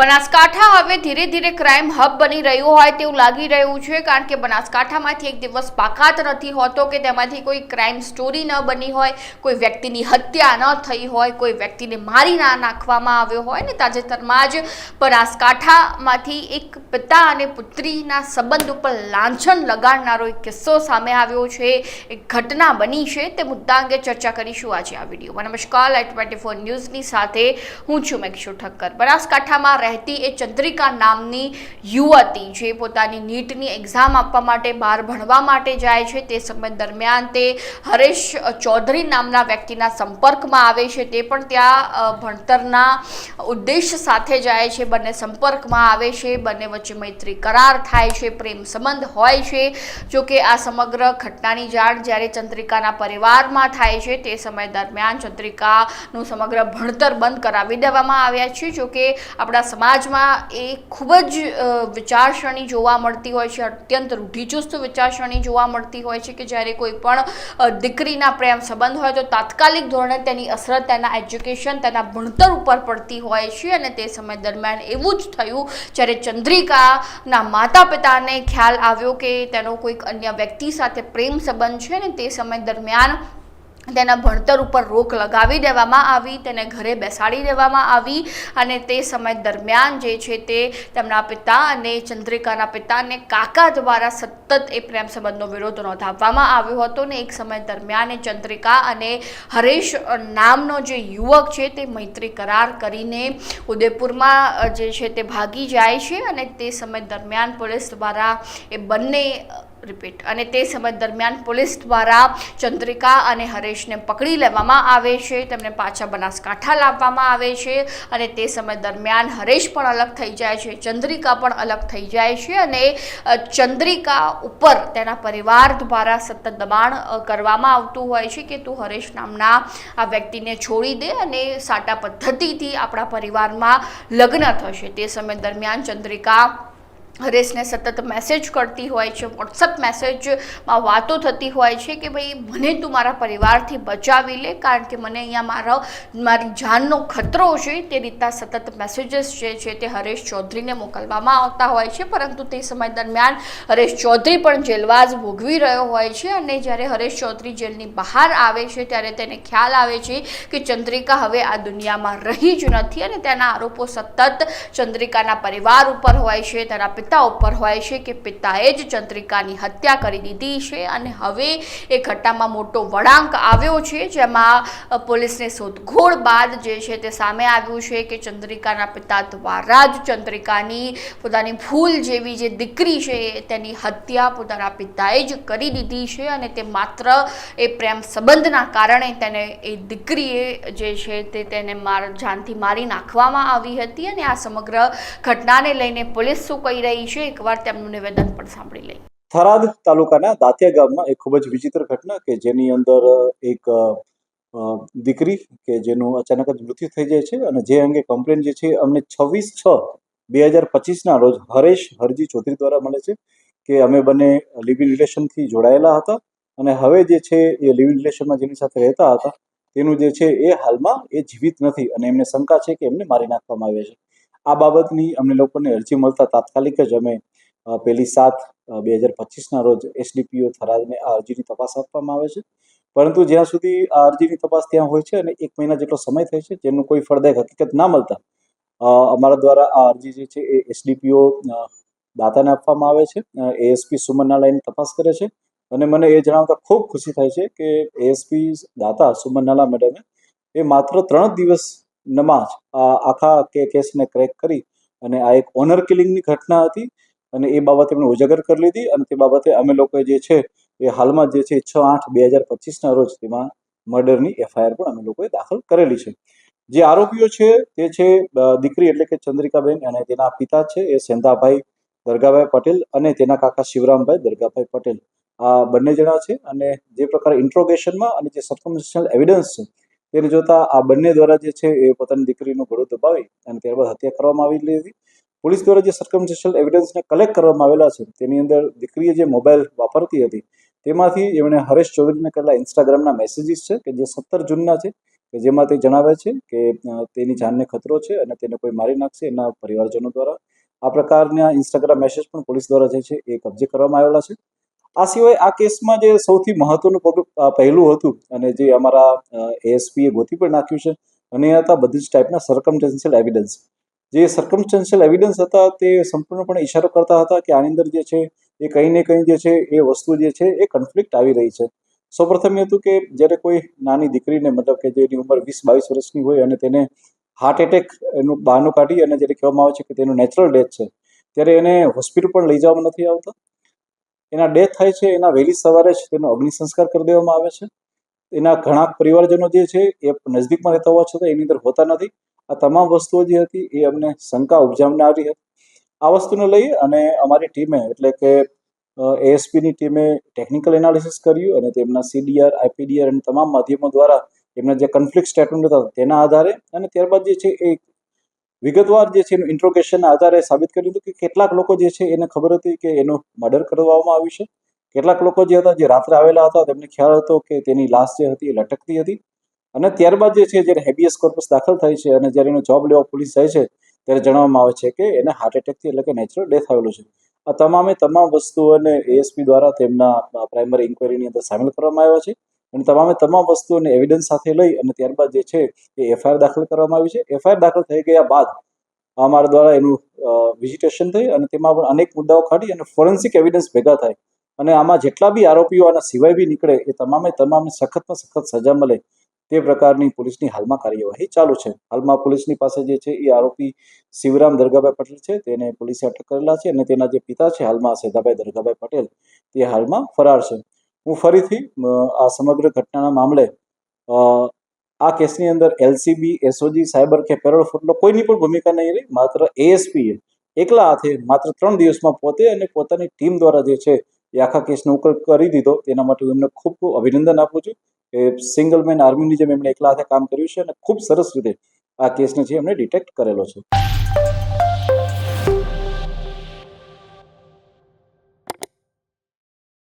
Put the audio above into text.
બનાસકાંઠા હવે ધીરે ધીરે ક્રાઇમ હબ બની રહ્યું હોય તેવું લાગી રહ્યું છે, કારણ કે બનાસકાંઠામાંથી એક દિવસ બાકાત નથી હોતો કે તેમાંથી કોઈ ક્રાઇમ સ્ટોરી ન બની હોય, કોઈ વ્યક્તિની હત્યા ન થઈ હોય, કોઈ વ્યક્તિને મારી ના નાખવામાં આવ્યો હોય ને તાજેતરમાં જ બનાસકાંઠામાંથી એક પિતા અને પુત્રીના સંબંધ ઉપર લાંછન લગાડનારો એક કિસ્સો સામે આવ્યો છે, એક ઘટના બની છે તે મુદ્દા અંગે ચર્ચા કરીશું આજે આ વિડીયોમાં. નમસ્કાર લાઈટ ટ્વેન્ટી ફોર ન્યૂઝની સાથે હું છું મેક્ષુ ઠક્કર. બનાસકાંઠામાં રહેતી એ ચંદ્રિકા નામની યુવતી, જે પોતાની નીટની એક્ઝામ આપવા માટે બહાર ભણવા માટે જાય છે. તે સમય દરમિયાન તે હરેશ ચૌધરી નામના વ્યક્તિના સંપર્કમાં આવે છે. તે પણ ત્યાં ભણતરના ઉદ્દેશ સાથે જાય છે. બંને સંપર્કમાં આવે છે. બંને વચ્ચે મૈત્રી કરાર થાય છે. પ્રેમ સંબંધ હોય છે. જોકે આ સમગ્ર ઘટનાની જાણ જ્યારે ચંદ્રિકાના પરિવારમાં થાય છે, તે સમય દરમિયાન ચંદ્રિકાનું સમગ્ર ભણતર બંધ કરાવી દેવામાં આવ્યા છે. જોકે આપણા સમાજમાં એ ખૂબ જ વિચારસરણી જોવા મળતી હોય છે, અત્યંત રૂઢિચુસ્ત વિચારસરણી જોવા મળતી હોય છે કે જ્યારે કોઈ પણ દીકરીના પ્રેમ સંબંધ હોય તો તાત્કાલિક ધોરણે તેની અસર તેના એજ્યુકેશન, તેના ભણતર ઉપર પડતી હોય છે અને તે સમય દરમિયાન એવું જ થયું જ્યારે ચંદ્રિકાના માતા પિતાને ખ્યાલ આવ્યો કે તેનો કોઈક અન્ય વ્યક્તિ સાથે પ્રેમ સંબંધ છે ને તે સમય દરમિયાન તેના ભણતર ઉપર રોક લગાવી દેવામાં આવી, તેને ઘરે બેસાડી દેવામાં આવી અને તે સમય દરમિયાન જે છે તે તેમના પિતા અને ચંદ્રિકાના પિતાને કાકા દ્વારા સતત એ પ્રેમ સંબંધનો વિરોધ નોંધાવવામાં આવ્યો હતો ને એક સમય દરમિયાન એ ચંદ્રિકા અને હરેશ નામનો જે યુવક છે તે મૈત્રી કરાર કરીને ઉદયપુરમાં જે છે તે ભાગી જાય છે અને તે સમય દરમિયાન પોલીસ દ્વારા એ બંને રિપીટ. અને તે સમય દરમિયાન પોલીસ દ્વારા ચંદ્રિકા અને હરેશને પકડી લેવામાં આવે છે. તેમને પાછા બનાસકાંઠા લાવવામાં આવે છે અને તે સમય દરમિયાન હરેશ પણ અલગ થઈ જાય છે, ચંદ્રિકા પણ અલગ થઈ જાય છે અને ચંદ્રિકા ઉપર તેના પરિવાર દ્વારા સતત દબાણ કરવામાં આવતું હોય છે કે તું હરેશ નામના આ વ્યક્તિને છોડી દે અને સાટા પદ્ધતિથી આપણા પરિવારમાં લગ્ન થશે. તે સમય દરમિયાન ચંદ્રિકા હરેશને સતત મેસેજ કરતી હોય છે વોટ્સઅપ મેસેજમાં વાતો થતી હોય છે કે ભાઈ, મને તું મારા પરિવારથી બચાવી લે, કારણ કે મને અહીંયા મારા, મારી જાનનો ખતરો છે, તે રીતના સતત મેસેજીસ જે છે તે હરેશ ચૌધરીને મોકલવામાં આવતા હોય છે. પરંતુ તે સમય દરમિયાન હરેશ ચૌધરી પણ જેલવાસ ભોગવી રહ્યો હોય છે અને જ્યારે હરેશ ચૌધરી જેલની બહાર આવે છે, ત્યારે તેને ખ્યાલ આવે છે કે ચંદ્રિકા હવે આ દુનિયામાં રહી જ નથી અને તેના આરોપો સતત ચંદ્રિકાના પરિવાર ઉપર હોય છે, તેના પિતા ઉપર હોય છે કે પિતાએ જ ચંદ્રિકાની હત્યા કરી દીધી છે અને હવે એ ઘટનામાં મોટો વળાંક આવ્યો છે, જેમાં પોલીસને શોધખોળ બાદ જે છે તે સામે આવ્યું છે કે ચંદ્રિકાના પિતા દ્વારા જ ચંદ્રિકાની પોતાની ભૂલ જેવી જે દીકરી છે તેની હત્યા પોતાના પિતાએ જ કરી દીધી છે અને તે માત્ર એ પ્રેમ સંબંધના કારણે તેને એ દીકરીએ જે છે તે તેને માર, જાનથી મારી નાખવામાં આવી હતી અને આ સમગ્ર ઘટનાને લઈને પોલીસ શું કહી રહી છે, એકવાર તેમનું નિવેદન પણ સાંભળી લઈએ થરાદ તાલુકાના દાંતિયા ગામમાં એક ખૂબ જ વિચિત્ર ઘટના કે જેની અંદર એક દીકરી કે જેનું અચાનક જ મૃત્યુ થઈ જાય છે અને જે અંગે કમ્પ્લેન જે છે, અમને છવ્વીસ છ બે હજાર પચીસના રોજ હરેશ હરજી ચૌધરી દ્વારા મળે છે કે અમે બંને લિવિંગ રિલેશનથી જોડાયેલા હતા અને હવે જે છે એ લિવિંગ રિલેશનમાં જેની સાથે રહેતા હતા, તેનું જે છે એ હાલમાં એ જીવિત નથી અને એમને શંકા છે કે એમને મારી નાખવામાં આવ્યા છે. આ બાબતની અમને લોકોને અરજી મળતા તાત્કાલિક જ અમે પહેલી સાત બે હજાર પચીસના રોજ એસડીપીઓ થરાદને આ અરજીની તપાસ આપવામાં આવે છે. પરંતુ જ્યાં સુધી આ અરજીની તપાસ ત્યાં હોય છે અને એક મહિના જેટલો સમય થાય છે જેનું કોઈ ફળદાયક હકીકત ના મળતા અમારા દ્વારા આ અરજી જે છે એ એસડીપીઓ દાતાને આપવામાં આવે છે. એએસપી સુમનના એની તપાસ કરે છે અને મને એ જણાવતા ખૂબ ખુશી થાય છે કે એએસપી દાતા સુમન નાલા મેડમે એ માત્ર ત્રણ જ જ આ આખા કે કેસને ક્રેક કરી અને આ એક ઓનર કિલિંગની ઘટના હતી અને એ બાબતે એમણે ઉજાગર કરી લીધી અને તે બાબતે અમે લોકો જે છે એ હાલમાં જે છે છ આઠ બે હજાર પચીસના રોજ તેમાં મર્ડરની એફઆઈઆર પણ અમે લોકોએ દાખલ કરેલી છે. જે આરોપીઓ છે તે છે દીકરી એટલે કે ચંદ્રિકાબેન અને તેના પિતા છે એ સેંધાભાઈ દરગાભાઈ પટેલ અને તેના કાકા શિવરામભાઈ દરગાભાઈ પટેલ. આ બંને જણા છે અને જે પ્રકારે ઇન્ટ્રોગેશનમાં અને જે સર્કમસ્ટન્શિયલ એવિડન્સ છે તેને જોતા આ બંને દ્વારા જે છે એ પોતાની દીકરીનું ગળું દબાવી અને ત્યારબાદ હત્યા કરવામાં આવેલી હતી. પોલીસ દ્વારા જે સર્કમસ્ટેશિયલ એવિડન્સને કલેક્ટ કરવામાં આવેલા છે, તેની અંદર દીકરીએ જે મોબાઈલ વાપરતી હતી, તેમાંથી એમણે હરેશ ચૌધરીને કરેલા ઇન્સ્ટાગ્રામના મેસેજીસ છે કે જે સત્તર જૂનના છે, કે જેમાં તે જણાવે છે કે તેની જાનને ખતરો છે અને તેને કોઈ મારી નાખશે એના પરિવારજનો દ્વારા. આ પ્રકારના ઇન્સ્ટાગ્રામ મેસેજ પણ પોલીસ દ્વારા જે છે એ કબજે કરવામાં આવેલા છે. આ સિવાય આ કેસમાં જે સૌથી મહત્વનું પહેલું હતું અને જે અમારા એએસપીએ ગોતી પણ નાખ્યું છે, અને હતા બધી જ ટાઈપના સરકમટેન્શિયલ એવિડન્સ જે સર્કમસ્ટન્શિયલ એવિડન્સ હતા તે સંપૂર્ણપણે ઇશારો કરતા હતા કે આની અંદર જે છે, એ કંઈ ને કંઈ જે છે, એ વસ્તુ જે છે, એ કન્ફ્લિક્ટ આવી રહી છે. સૌપ્રથમ એ હતું કે જ્યારે કોઈ નાની દીકરીને મતલબ કે જેની ઉંમર વીસ બાવીસ વર્ષની હોય અને તેને હાર્ટ એટેક એનું બહાનું કાઢી અને જ્યારે કહેવામાં આવે છે કે તેનું નેચરલ ડેથ છે, ત્યારે એને હોસ્પિટલ પણ લઈ જવામાં નથી આવતા. એના ડેથ થાય છે, એના વહેલી સવારે જ તેનો અગ્નિ સંસ્કાર કરી દેવામાં આવે છે. એના ઘણા પરિવારજનો જે છે, એ નજદીકમાં રહેતા હોવા છતાં એની અંદર હોતા નથી. આ તમામ વસ્તુઓ જે હતી, એ અમને શંકા ઉપજાવનારી હતી. આ વસ્તુને લઈ અને અમારી ટીમે, એટલે કે એએસપીની ટીમે ટેકનિકલ એનાલિસિસ કર્યું અને તેમના સીડીઆર આઈપીડીઆર અને તમામ માધ્યમો દ્વારા એમના જે કન્ફ્લિક્ટ સ્ટેટમેન્ટ હતા, તેના આધારે અને ત્યારબાદ જે છે, એ વિગતવાર જે છે એનું ઇન્ટ્રોગેશનના આધારે સાબિત કર્યું હતું કે કેટલાક લોકો જે છે એને ખબર હતી કે એનું મર્ડર કરવામાં આવ્યું છે. કેટલાક લોકો જે હતા, જે રાત્રે આવેલા હતા, તેમને ખ્યાલ હતો કે તેની લાશ જે હતી એ લટકતી હતી. અને ત્યારબાદ જે છે, જ્યારે હેબિયસ કોર્પસ દાખલ થાય છે અને જ્યારે એનો જોબ લેવા પોલીસ જાય છે, ત્યારે જણાવવામાં આવે છે કે એને હાર્ટ એટેકથી એટલે કે નેચરલ ડેથ આવેલો છે. આ તમામે તમામ વસ્તુઓને એએસપી દ્વારા તેમના પ્રાઇમરી ઇન્કવાયરીની અંદર સામેલ કરવામાં આવ્યા છે. અને તમામે તમામ વસ્તુઓને એવિડન્સ સાથે લઈ અને ત્યારબાદ જે છે એ એફઆઈઆર દાખલ કરવામાં આવી છે. એફઆઈઆર દાખલ થઈ ગયા બાદ અમારા દ્વારા એનું વિઝિટેશન થઈ અને તેમાં પણ અનેક મુદ્દાઓ કાઢી અને ફોરેન્સિક એવિડન્સ ભેગા થાય. અને આમાં જેટલા બી આરોપીઓ આના સિવાય બી નીકળે એ તમામે તમામને સખતમાં સખત સજા મળે તે પ્રકારની પોલીસની હાલમાં કાર્યવાહી ચાલુ છે. હાલમાં પોલીસની પાસે જે છે એ આરોપી શિવરામ દરગાભાઈ પટેલ છે. તેને પોલીસે અટક કરેલા છે અને તેના જે પિતા છે હાલમાં સેદાભાઈ દરગાભાઈ પટેલ તે હાલમાં ફરાર છે. હું ફરીથી આ સમગ્ર ઘટનાના મામલે આ કેસની અંદર એલસીબી, એસઓજી, સાયબર કે પેરોલ ફૂટલો કોઈની પણ ભૂમિકા નહીં રહી, માત્ર એએસપીએ એકલા હાથે માત્ર ત્રણ દિવસમાં પોતે અને પોતાની ટીમ દ્વારા જે છે એ આખા કેસનો ઉકેલ કરી દીધો. તેના માટે હું એમને ખૂબ અભિનંદન આપું છું એ સિંગલ મેન આર્મીની જેમ એમણે એકલા હાથે કામ કર્યું છે અને ખૂબ સરસ રીતે આ કેસને છે એમણે ડિટેક્ટ કરેલો છે.